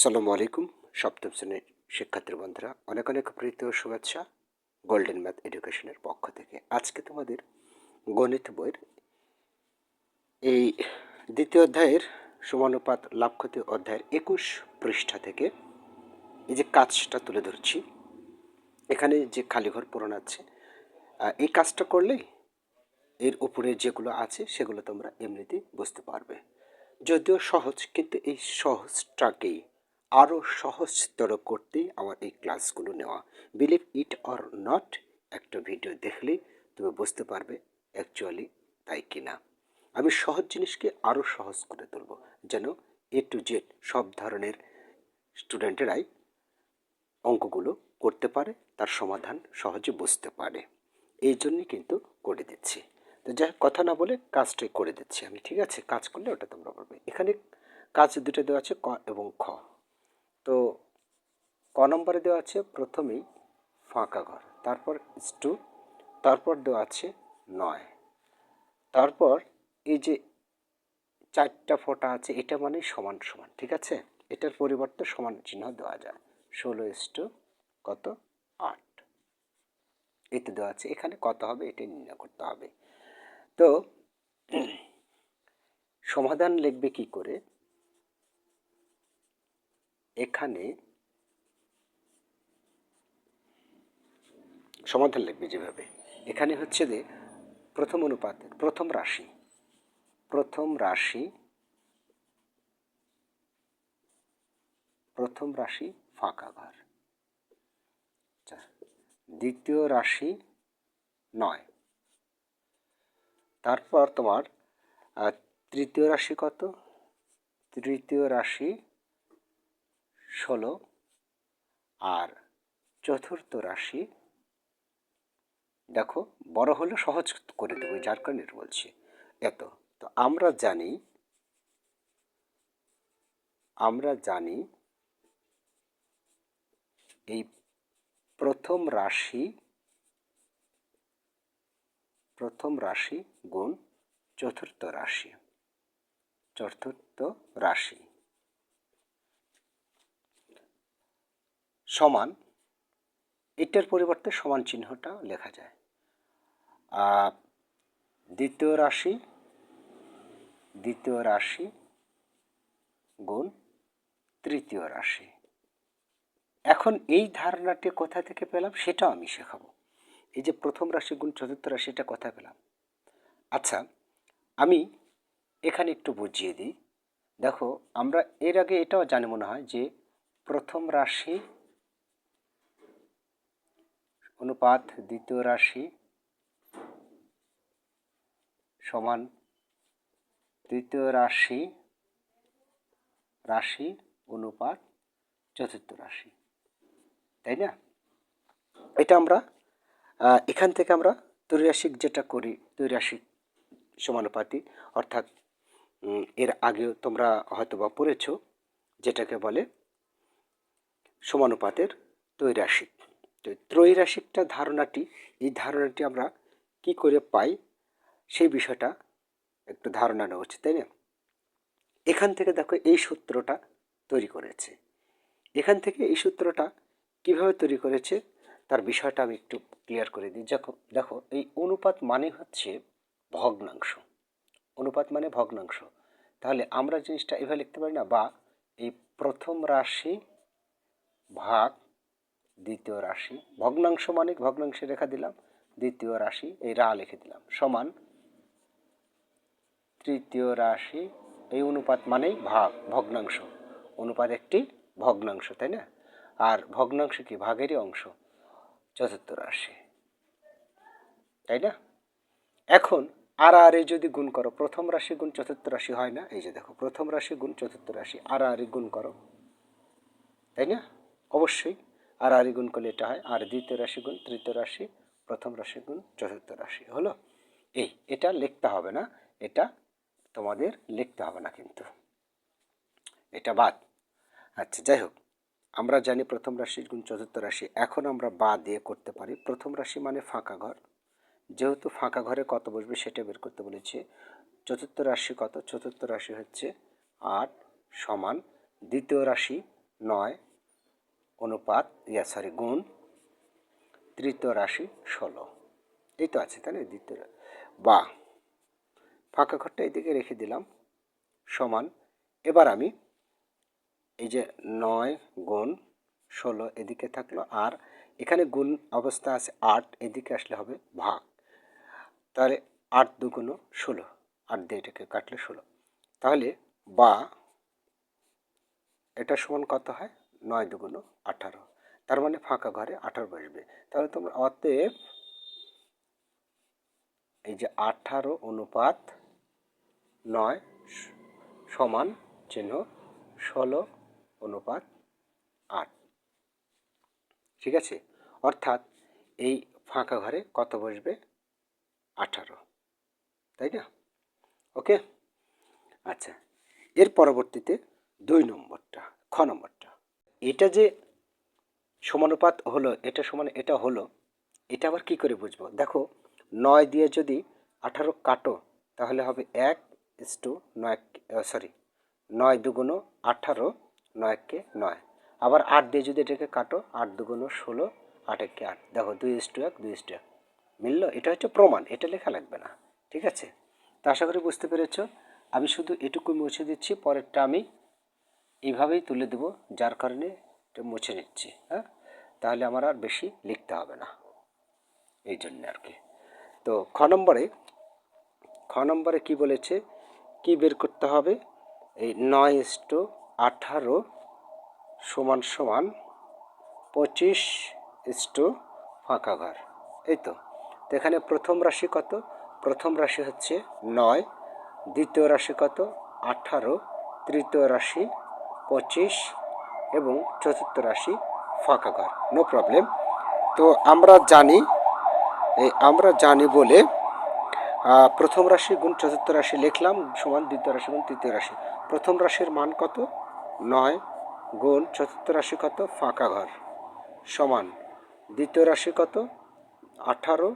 সালামু আলাইকুম, সপ্তম শ্রেণির শিক্ষার্থী বন্ধুরা। অনেক অনেক প্রীতি শুভেচ্ছা গোল্ডেন ম্যাথ এডুকেশনের পক্ষ থেকে। আজকে তোমাদের গণিত বইয়ের এই দ্বিতীয় অধ্যায়ের সমানুপাত লাভ ক্ষতি অধ্যায়ের একুশ পৃষ্ঠা থেকে এই যে কাজটা তুলে ধরছি, এখানে যে খালিঘর পূরণ আছে এই কাজটা করলেই এর উপরে যেগুলো আছে সেগুলো তোমরা এমনিতেই বুঝতে পারবে। যদিও সহজ, কিন্তু এই সহজটাকেই আরও সহজতর করতেই আমার এই ক্লাসগুলো নেওয়া। বিলিভ ইট অর নট একটা ভিডিও দেখলেই তুমি বুঝতে পারবে অ্যাকচুয়ালি তাই কি না আমি সহজ জিনিসকে আরও সহজ করে তুলব। যেন এ টু জেড সব ধরনের স্টুডেন্টেরাই অঙ্কগুলো করতে পারে, তার সমাধান সহজে বুঝতে পারে। এই জন্যই কিন্তু করে দিচ্ছি। তো যাই কথা না বলে কাজটাই করে দিচ্ছি আমি, ঠিক আছে? কাজ করলে ওটা তোমরা পারবে এখানে কাজ দুটো দেওয়া আছে, ক এবং খ। তো ক নম্বরে দেওয়া আছে, প্রথমেই ফাঁকা ঘর, তারপর টু তারপর দেওয়া আছে নয়। তারপর এই যে চারটা ফোঁটা আছে, এটা মানে সমান সমান, ঠিক আছে? এটার পরিবর্তে সমান চিহ্ন দেওয়া যায়। ষোলো ইস্টু কত? আট। এতে দেওয়া আছে, এখানে কত হবে? এটা নির্ণয় করতে হবে। তো সমাধান লিখবে কি করে? এখানে সমাধান লিখবে যেভাবে। এখানে হচ্ছে যে প্রথম অনুপাত প্রথম রাশি প্রথম রাশি প্রথম রাশি ফাঁকা ঘর। আচ্ছা, দ্বিতীয় রাশি নয়। তারপর তোমার তৃতীয় রাশি কত? তৃতীয় রাশি ষোলো আর চতুর্থ রাশি, দেখো বড় হলে সহজ করে দেবো, যার কারণে বলছি। এত, তো আমরা জানি আমরা জানি এই প্রথম রাশি প্রথম রাশি গুণ চতুর্থ রাশি চতুর্থ রাশি। সমান, এটার পরিবর্তে সমান চিহ্নটা লেখা যায়। দ্বিতীয় রাশি দ্বিতীয় রাশি গুণ তৃতীয় রাশি। এখন এই ধারণাটি কোথা থেকে পেলাম সেটাও আমি শেখাবো। এই যে প্রথম রাশি গুণ চতুর্থ রাশিটা কোথায় পেলাম? আচ্ছা আমি এখানে একটু বুঝিয়ে দিই। দেখো, আমরা এর আগে এটাও জানি মনে হয় যে প্রথম রাশি অনুপাত দ্বিতীয় রাশি সমান তৃতীয় রাশি রাশি অনুপাত চতুর্থ রাশি। তাই না? এটা আমরা এখান থেকে আমরা ত্রৈরাশিক যেটা করি, ত্রৈরাশিক সমানুপাতি, অর্থাৎ এর আগেও তোমরা হয়তো বা পড়েছ, যেটাকে বলে সমানুপাতের ত্রৈরাশিক। তো ত্রৈরাশিকটা ধারণাটি, এই ধারণাটি আমরা কি করে পাই, সেই বিষয়টা একটু ধারণা নেওয়া উচিত, তাই না? এখান থেকে দেখো এই সূত্রটা তৈরি করেছে। এখান থেকে এই সূত্রটা কীভাবে তৈরি করেছে, তার বিষয়টা আমি একটু ক্লিয়ার করে দিই। দেখো দেখো, এই অনুপাত মানে হচ্ছে ভগ্নাংশ। অনুপাত মানে ভগ্নাংশ। তাহলে আমরা জিনিসটা এভাবে লিখতে পারি না, বা এই প্রথম রাশি ভাগ দ্বিতীয় রাশি। ভগ্নাংশ মানে ভগ্নাংশে রেখা দিলাম। দ্বিতীয় রাশি, এই রা লিখে দিলাম। সমান তৃতীয় রাশি, এই অনুপাত মানেই ভাগ, ভগ্নাংশ। অনুপাত একটি ভগ্নাংশ, তাই না? আর ভগ্নাংশ কি? ভাগেরই অংশ। চতুর্থ রাশি। তাই না? এখন আর আর যদি গুণ করো, প্রথম রাশি গুণ চতুর্থ রাশি হয় না। এই যে দেখো, প্রথম রাশি গুণ চতুর্থ রাশি, আর আর গুণ করো। তাই না? অবশ্যই আর এ গুণ করলে এটা হয়, আর দ্বিতীয় রাশি গুণ তৃতীয় রাশি, প্রথম রাশি গুণ চতুর্থ রাশি, হলো? এই, এটা লিখতে হবে না, এটা তোমাদের লিখতে হবে না কিন্তু। এটা বাদ। আচ্ছা যাই হোক, আমরা জানি প্রথম রাশি গুণ, চতুর্থ রাশি, এখন আমরা বা দিয়ে করতে পারি। প্রথম রাশি মানে ফাঁকা ঘর। যেহেতু ফাঁকা ঘরে কত বসবে সেটা বের করতে বলেছে। চতুর্থ রাশি কত? চতুর্থ রাশি হচ্ছে আট সমান, দ্বিতীয় রাশি নয় অনুপাত, ইয়া সরি, গুণ, তৃতীয় রাশি ষোলো। এই তো আছে, তাহলে দ্বিতীয় বা, ফাঁকা ঘরটা এদিকে রেখে দিলাম, সমান। এবার আমি এই যে নয় গুণ ষোলো এদিকে থাকল, আর এখানে গুণ অবস্থা আছে আট, এদিকে আসলে হবে ভাগ। তাহলে আট দুগুণ ষোলো, আট দিয়ে এটাকে কাটলে ষোলো। তাহলে বা, এটা সমান কত হয়? নয় দুগুণ আঠারো। তার মানে ফাঁকা ঘরে আঠারো বসবে। তাহলে তোমরা অতএব এই যে আঠারো অনুপাত নয় সমান চিহ্ন ষোলো অনুপাত আট। ঠিক আছে? অর্থাৎ এই ফাঁকা ঘরে কত বসবে? আঠারো। তাই না? ওকে? আচ্ছা। এর পরবর্তীতে দুই নম্বরটা, খ নম্বরটা। এটা যে সমানুপাত হলো, এটা সমান, এটা হলো, এটা আবার কি করে বুঝব? দেখো, নয় দিয়ে যদি আঠারো কাটো, তাহলে হবে এক ইস টু নয় সরি নয় দুগুণ আঠারো নয় একে নয়। আবার আট দিয়ে যদি এটাকে কাটো, আট দুগুণ ষোলো, আট একে আট। দেখো, দুই ইস টু এক, দুই ইস টু এক। মিললো? এটা হচ্ছে প্রমাণ, এটা লেখা লাগবে না, ঠিক আছে? তা আশা করি বুঝতে পেরেছ। আমি শুধু এটুকু মুছে দিচ্ছি, পরেরটা আমি এইভাবেই তুলে দেব, যার কারণে এটা মুছে নিচ্ছি হ্যাঁ? তাহলে আমার আর বেশি লিখতে হবে না, এই জন্য আর কি। তো খ নম্বরে খ নম্বরে কি বলেছে? কি বের করতে হবে? এই নয় ইস্টু আঠারো সমান সমান পঁচিশ ইস্টু ফাঁকা ঘর, এই তো। তো এখানে প্রথম রাশি কত? প্রথম রাশি হচ্ছে নয়, দ্বিতীয় রাশি কত? আঠারো, তৃতীয় রাশি পঁচিশ এবং চতুর্থ রাশি ফাঁকা ঘর নো প্রবলেম তো আমরা জানি, এই আমরা জানি বলে প্রথম রাশি গুণ চতুর্থ রাশি লিখলাম, সমান দ্বিতীয় রাশি গুণ তৃতীয় রাশি। প্রথম রাশির মান কত? নয় গুণ চতুর্থ রাশি কত? ফাঁকা ঘর, সমান। দ্বিতীয় রাশি কত? আঠারো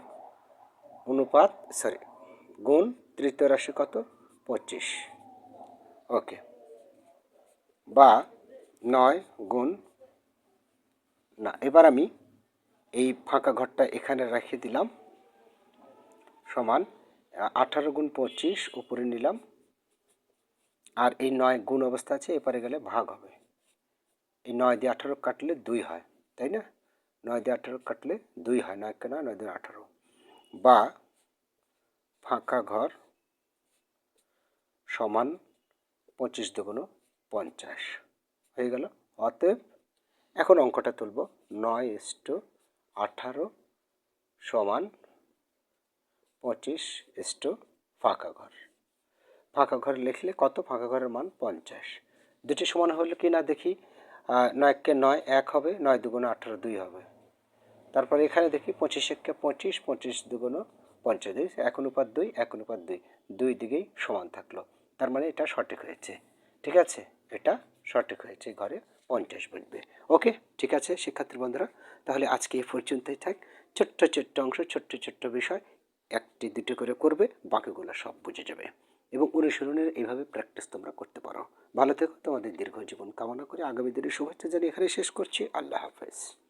অনুপাত সরি গুণ তৃতীয় রাশি কত? পঁচিশ ওকে বা নয় গুণ না, এবার আমি এই ফাঁকা ঘরটা এখানে রেখে দিলাম। সমান আঠারো গুণ পঁচিশ উপরে নিলাম। আর এই নয় গুণ অবস্থা আছে, এপারে গেলে ভাগ হবে। এই নয় দিয়ে আঠারো কাটলে দুই হয়, তাই না? নয় দিয়ে আঠারো কাটলে দুই হয়, নয় কেন, নয় দিয়ে আঠারো। বা ফাঁকা ঘর সমান পঁচিশ দুগুণ পঞ্চাশ। হয়ে গেল? অতএব এখন অঙ্কটা তুলব। নয় ইস্টু আঠারো সমান পঁচিশ ইস্টু ফাঁকা ঘর। ফাঁকা ঘর লিখলে কত? ফাঁকা ঘরের মান পঞ্চাশ। দুটি সমান হলে কি না দেখি? নয়কে নয় এক হবে, নয় দুগুণ আঠারো দুই হবে। তারপরে এখানে দেখি পঁচিশ একে পঁচিশ পঁচিশ দুগুণ পঞ্চাশ। দুই এক অনুপাত দুই, এক অনুপাত দুই। দুই দিকেই সমান থাকল। তার মানে এটা সঠিক হয়েছে। ঠিক আছে? এটা সঠিক হয়েছে, ঘরে পঞ্চাশ বসবে ওকে, ঠিক আছে, শিক্ষার্থী বন্ধুরা, তাহলে আজকে এই পর্যন্তই থাক। ছোট্ট ছোট্ট অংশ, ছোট্ট ছোট্ট বিষয়, একটি দুটি করে করবে, বাকিগুলো সব বুঝে যাবে। এবং অনুশীলনের এইভাবে প্র্যাকটিস তোমরা করতে পারো। ভালো থেকো, তোমাদের দীর্ঘ জীবন কামনা করে আগামী দিনের শুভেচ্ছা জানিয়ে এখানে শেষ করছি। আল্লাহ হাফেজ।